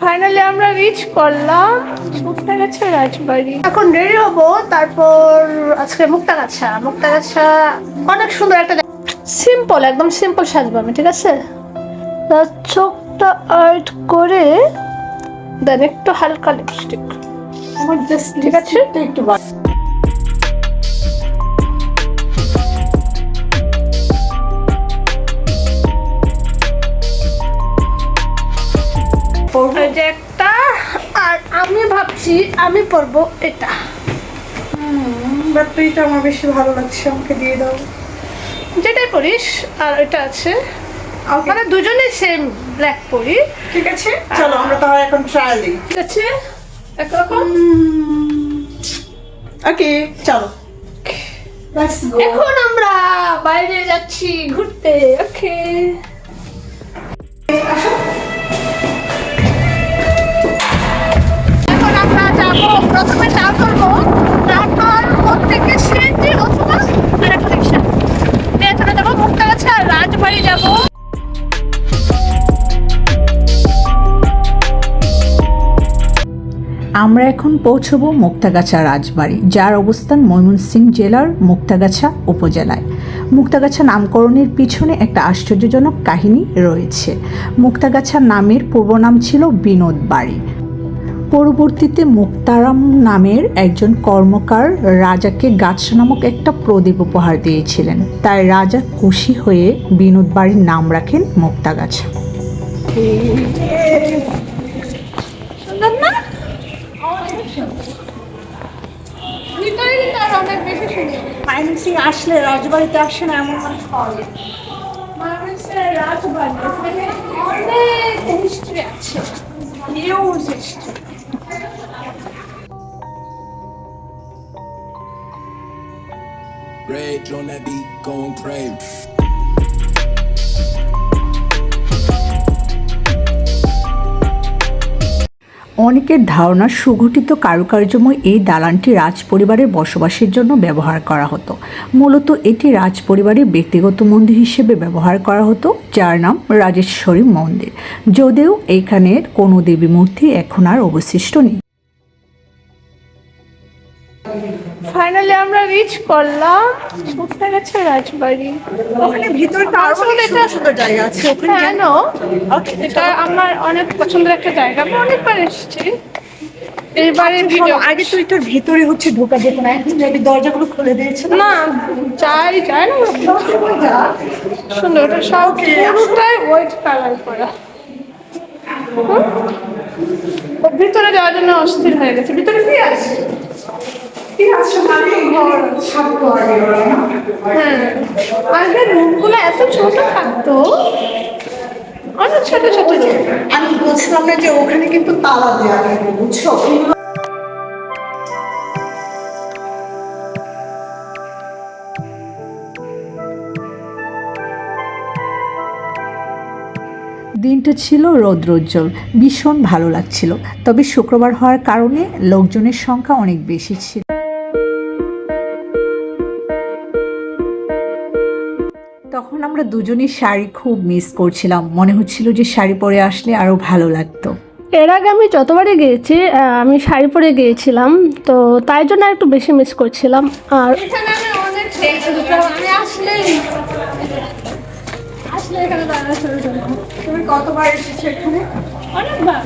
Finally আমরা rich করলাম মুক্তাগাছা রাজবাড়ি। এখন রেডি হব তারপর আজকে মুক্তাগাছা। মুক্তাগাছা অনেক সুন্দর একটা সিম্পল একদম সিম্পল সাজবো আমি ঠিক আছে? চোখটা আর্ট করে দেন একটু হালকা লিপস্টিক আমার জাস্ট ঠিক আছে? একটু বাড় ভাবছি আমি পরবো এটা। বাট এটা আমার বেশি ভালো লাগছে আমাকে দিয়ে দাও। যেটাই পরিস আর এটা আছে। মানে দুজনেই সেম ব্ল্যাক পরি। ঠিক আছে চলো আমরা তাহলে এখন ট্রায়াল দিই। ঠিক আছে? একরকম ওকে চলো। এখন আমরা বাইরে যাচ্ছি ঘুরতে। ওকে আমরা এখন পৌঁছব মুক্তাগাছা রাজবাড়ি, যার অবস্থান ময়মনসিংহ জেলার মুক্তাগাছা উপজেলায়। মুক্তাগাছা নামকরণের পিছনে একটা আশ্চর্যজনক কাহিনী রয়েছে। মুক্তাগাছা নামের পূর্ব নাম ছিল বিনোদ বাড়ি। পরবর্তীতে মুক্তারাম নামের একজন কর্মকার রাজাকে গাছ নামক একটা প্রদীপ উপহার দিয়েছিলেন। তাই রাজা খুশি হয়ে বিনোদ বাড়ির নাম রাখেন মুক্তাগাছা সুন্দর না ভিতরে কিন্তু আর অনেক বেশি সুন্দর। মাইনিং সিং আসলে রাজবাড়িতে আসে না এমন মানুষ পাওয়া যায় মানুষের রাজবাড়ি এখানে অনেক হিস্ট্রি আছে। Huge history. Rage on that beat, going crazy. অনেকের ধারণা সুগঠিত কারুকার্যময় এই দালানটি রাজ পরিবারের বসবাসের জন্য ব্যবহার করা হতো। মূলত এটি রাজ পরিবারের ব্যক্তিগত মন্দির হিসেবে ব্যবহার করা হতো যার নাম রাজেশ্বরী মন্দির। যদিও এখানের কোনো দেবী মূর্তি এখন আর অবশিষ্ট নেই। ফাইনালি আমরা রিচ করলাম। মুক্তাগাছা রাজবাড়ি? ওখানে ভিতরটা আসলে এটা- সুন্দর জায়গা আছে। ওখানে কেন? এটা আমার অনেক পছন্দের একটা জায়গা। আমি অনেকবার এসেছি। এইবারে ভিডিও আগে তো এটার ভিতরে হচ্ছে ঢোকা যেত না। এখন যদি দরজাগুলো খুলে দিয়েছে। না যাই যায় না। সুন্দর ওটা সব পুরোটাই হোয়াইট কালার করা? ভিতরে যাওয়ার জন্য অস্থির হয়ে গেছে। ভিতরে কি আছে? মানে? হ্যাঁ। আগে রুমগুলো এত ছোট থাকতো। অনেক ছোট ছোট আমি বলছিলাম না যে ওখানে কিন্তু তালা দেওয়া থাকে বুঝছ? দিনটা ছিল রৌদ্রোজ্জ্বল ভীষণ ভালো লাগছিল। তবে শুক্রবার হওয়ার কারণে লোকজনের সংখ্যা অনেক বেশি ছিল। তখন আমরা দুজনই শাড়ি খুব মিস করছিলাম। মনে হচ্ছিল যে শাড়ি পরে আসলে আরও ভালো লাগতো। এর আগে আমি যতবারই গিয়েছি আমি শাড়ি পরে গিয়েছিলাম তো তাই জন্য একটু বেশি মিস করছিলাম। আর আসলে এখানে শুরু করলাম তুমি কতবার এসেছ এখানে? অনেকবার।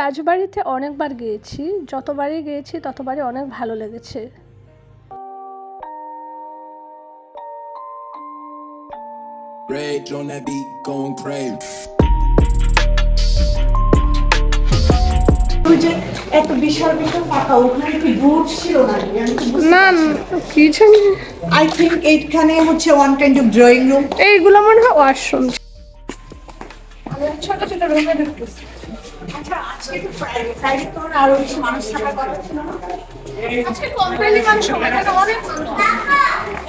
রাজবাড়িতে অনেকবার গিয়েছি যতবারই গিয়েছি ততবারই অনেক ভালো লেগেছে। Rage on that beat, going crazy. না? না। কি জানি আই এইখানে হচ্ছে one kind of drawing room এইগুলো মনে হয় ওয়াশরুম ছোট ছোট রুমে ঢুকতেছি। আজকে তো ফ্রাইডে ফ্রাইডে তো আরও বেশি মানুষ থাকার কথা ছিল না? আজকে কোম্পানি মানুষ হবে, এখানে অনেক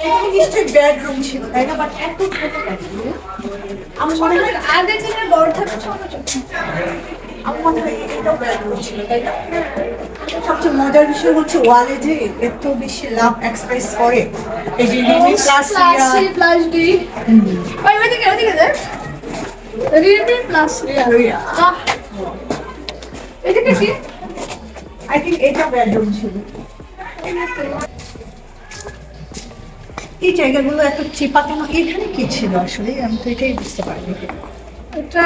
এখানে নিশ্চয়ই বেডরুম ছিল তাই না? বাট এত ছোট আমার মনে হয় আগে থেকে বড় থাকে ছোট ছোট। আমার মনে হয় এটাও ব্যাকগ্রাউন্ড ছিল তাই না? সবচেয়ে মজার বিষয় হচ্ছে ওয়ালে যে এত বেশি লাভ এক্সপ্রেস করে এই যে Rimi plus plus plus D ওই ওইদিকে ওইদিকে দেখ রিয়েলমি প্লাস রিয়া আহ কি আই থিঙ্ক এটা ব্যাকগ্রাউন্ড ছিল। এই জায়গাগুলো এত চিপা কেন? এখানে কি ছিল আসলে? আমি তো এটাই বুঝতে পারিনি। এটা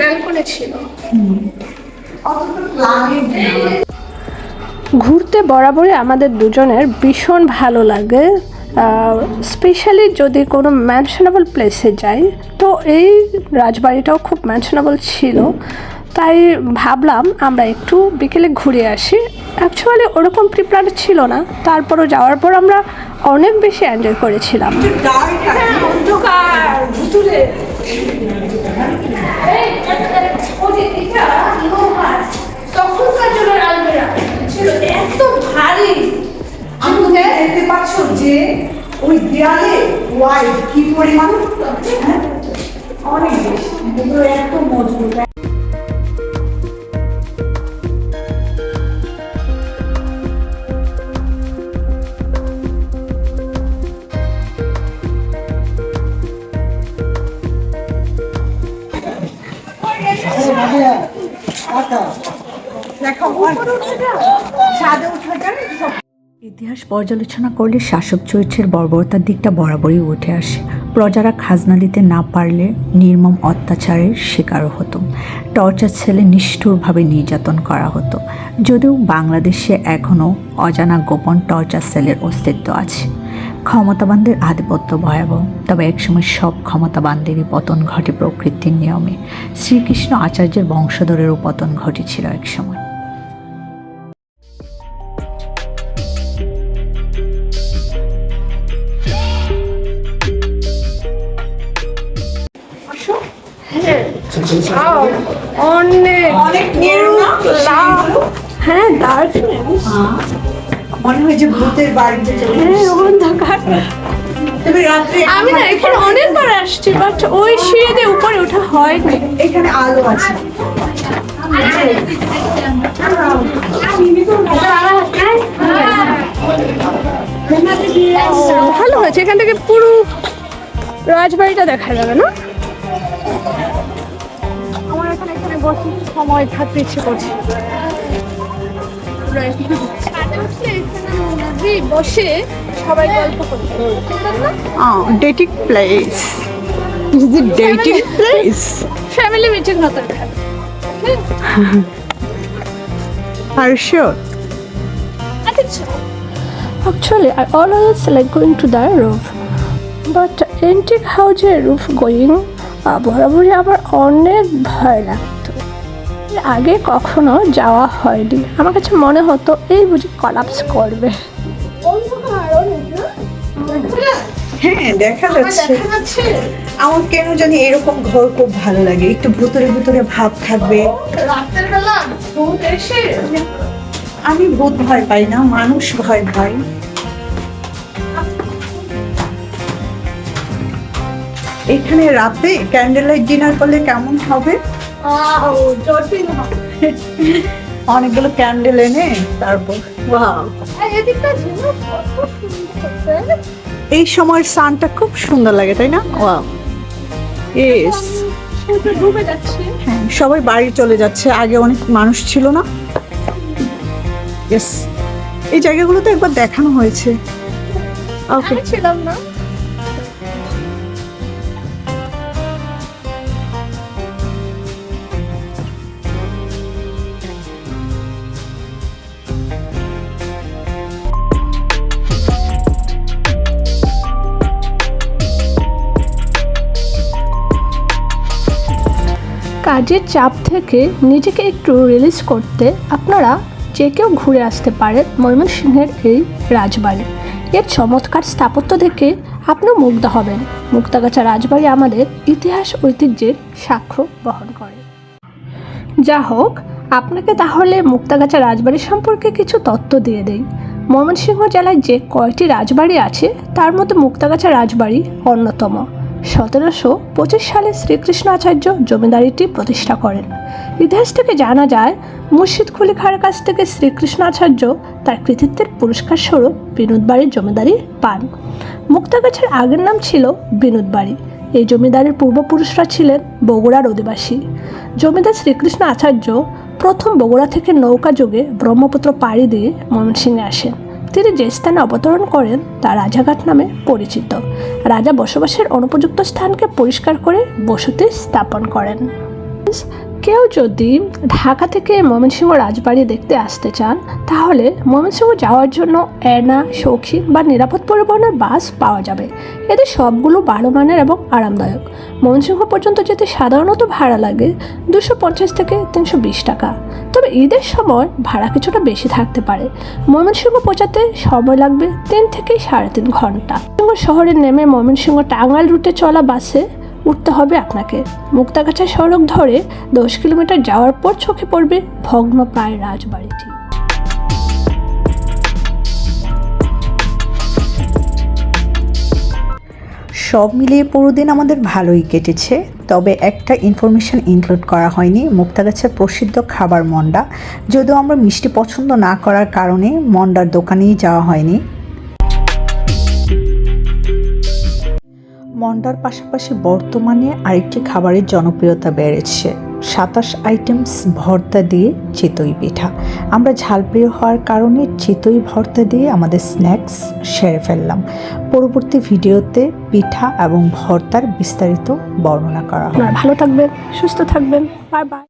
ব্যালকনি ছিল। ঘুরতে বরাবরই আমাদের দুজনের ভীষণ ভালো লাগে। স্পেশালি যদি কোনো ম্যানশনেবল প্লেসে যাই তো এই রাজবাড়িটাও খুব ম্যানশনেবল ছিল। তাই ভাবলাম আমরা একটু বিকেলে ঘুরে আসি অ্যাকচুয়ালি ওরকম প্রিপ্লান ছিল না তারপরও যাওয়ার পর আমরা অনেক বেশি এনজয় করেছিলাম কি পরিমাণ হ্যাঁ? অনেক বেশি এত মজবুত ইতিহাস পর্যালোচনা করলে শাসক চরিত্রের বর্বরতার দিকটা বরাবরই উঠে আসে। প্রজারা খাজনা দিতে না পারলে নির্মম অত্যাচারের শিকারও হতো। টর্চার ছেলে নিষ্ঠুরভাবে নির্যাতন করা হতো। যদিও বাংলাদেশে এখনও অজানা গোপন টর্চার সেলের অস্তিত্ব আছে। ক্ষমতাবানদের আধিপত্য ভয়াবহ, তবে একসময় সব ক্ষমতাবানদেরই পতন ঘটে প্রকৃতির নিয়মে। শ্রীকৃষ্ণ আচার্যের বংশধরেরও পতন ঘটেছিল একসময়। অনেক? হ্যাঁ মনে হয় যে ভূতের বাড়িতে চলে। অন্ধকার। আমি না এখানে অনেকবার আসছি বাট ওই সিঁড়ি দিয়ে উপরে ওঠা হয়নি। এখানে আলো আছে। ভালো হয়েছে এখান থেকে পুরো রাজবাড়িটা দেখা যাবে না? এখন বসে সময় থাকতে ইচ্ছে করছে। বসে সবাই গল্প করছে। Dating place is it dating place family meeting মতো আর sure Actually, I always like going to the roof. But antique house এর roof going? বরাবরই আমার অনেক ভয় লাগতো এর আগে কখনো যাওয়া হয়নি। আমার কাছে মনে হতো এই বুঝি কলাপস করবে। হ্যাঁ দেখা যাচ্ছে। আমার কেন জানি এরকম ঘর খুব ভালো লাগে। একটু ভুতুরে ভুতুরে ভাব থাকবে। রাতের বেলা ভূত এসে আমি ভূত ভয় পাই না মানুষ ভয় পাই। এখানে রাতে ক্যান্ডেল লাইট ডিনার করলে কেমন হবে? অনেকগুলো ক্যান্ডেল এনে তারপর। ওয়াও এই সময়ের সানটা খুব সুন্দর লাগে তাই না? ওয়াও হ্যাঁ সবাই বাড়ি চলে যাচ্ছে আগে অনেক মানুষ ছিল না। ইয়েস এই জায়গাগুলো তো একবার দেখানো হয়েছে। ওকে ছিলাম না। কাজের চাপ থেকে নিজেকে একটু রিলিজ করতে আপনারা যে কেউ ঘুরে আসতে পারেন ময়মনসিংহের এই রাজবাড়ি। এর চমৎকার স্থাপত্য দেখে আপনিও মুগ্ধ হবেন। মুক্তাগাছা রাজবাড়ি আমাদের ইতিহাস ঐতিহ্যের সাক্ষ্য বহন করে। যা হোক, আপনাকে তাহলে মুক্তাগাছা রাজবাড়ি সম্পর্কে কিছু তথ্য দিয়ে দেই। ময়মনসিংহ জেলায় যে কয়টি রাজবাড়ি আছে, তার মধ্যে মুক্তাগাছা রাজবাড়ি অন্যতম। সতেরোশো পঁচিশ সালে শ্রীকৃষ্ণ আচার্য জমিদারিটি প্রতিষ্ঠা করেন। ইতিহাস থেকে জানা যায়, মুর্শিদ খুলি খাঁর কাছ থেকে শ্রীকৃষ্ণ আচার্য তার কৃতিত্বের পুরস্কার স্বরূপ বিনোদবাড়ির জমিদারি পান। মুক্তাগাছার আগের নাম ছিল বিনোদবাড়ি এই জমিদারের পূর্বপুরুষরা ছিলেন বগুড়ার অধিবাসী। জমিদার শ্রীকৃষ্ণ আচার্য প্রথম বগুড়া থেকে নৌকা যোগে ব্রহ্মপুত্র পাড়ি দিয়ে ময়মনসিংহে আসেন। তিনি যে স্থানে অবতরণ করেন তা রাজাঘাট নামে পরিচিত। রাজা বসবাসের অনুপযুক্ত স্থানকে পরিষ্কার করে বসতি স্থাপন করেন। কেউ যদি ঢাকা থেকে ময়মনসিংহ রাজবাড়ি দেখতে আসতে চান, তাহলে ময়মনসিংহ যাওয়ার জন্য এনা, সৌখী বা নিরাপদ পরিবহনের বাস পাওয়া যাবে। এদের সবগুলো ভালো মানের এবং আরামদায়ক। ময়মনসিংহ পর্যন্ত যেতে সাধারণত ভাড়া লাগে দুশো পঞ্চাশ থেকে তিনশো বিশ টাকা। তবে ঈদের সময় ভাড়া কিছুটা বেশি থাকতে পারে। ময়মনসিংহ পৌঁছাতে সময় লাগবে তিন থেকে সাড়ে তিন ঘণ্টা। শহরে নেমে ময়মনসিংহ টাঙ্গাইল রুটে চলা বাসে উঠতে হবে আপনাকে। মুক্তাগাছা সড়ক ধরে দশ কিলোমিটার যাওয়ার পর চোখে পড়বে ভগ্ন প্রায় রাজবাড়িটি। সব মিলিয়ে পুরো দিন আমাদের ভালোই কেটেছে, তবে একটা ইনফরমেশন ইনক্লুড করা হয়নি মুক্তাগাছার প্রসিদ্ধ খাবার মন্ডা যদিও আমরা মিষ্টি পছন্দ না করার কারণে মন্ডার দোকানেই যাওয়া হয়নি। মন্ডার পাশাপাশি বর্তমানে আরেকটি খাবারের জনপ্রিয়তা বেড়েছে। সাতাশ আইটেমস ভর্তা দিয়ে চিতই পিঠা। আমরা ঝালপ্রিয় হওয়ার কারণে চিতই ভর্তা দিয়ে আমাদের স্ন্যাক্স সেরে ফেললাম। পরবর্তী ভিডিওতে পিঠা এবং ভর্তার বিস্তারিত বর্ণনা করা ভালো থাকবেন, সুস্থ থাকবেন, বাই বাই।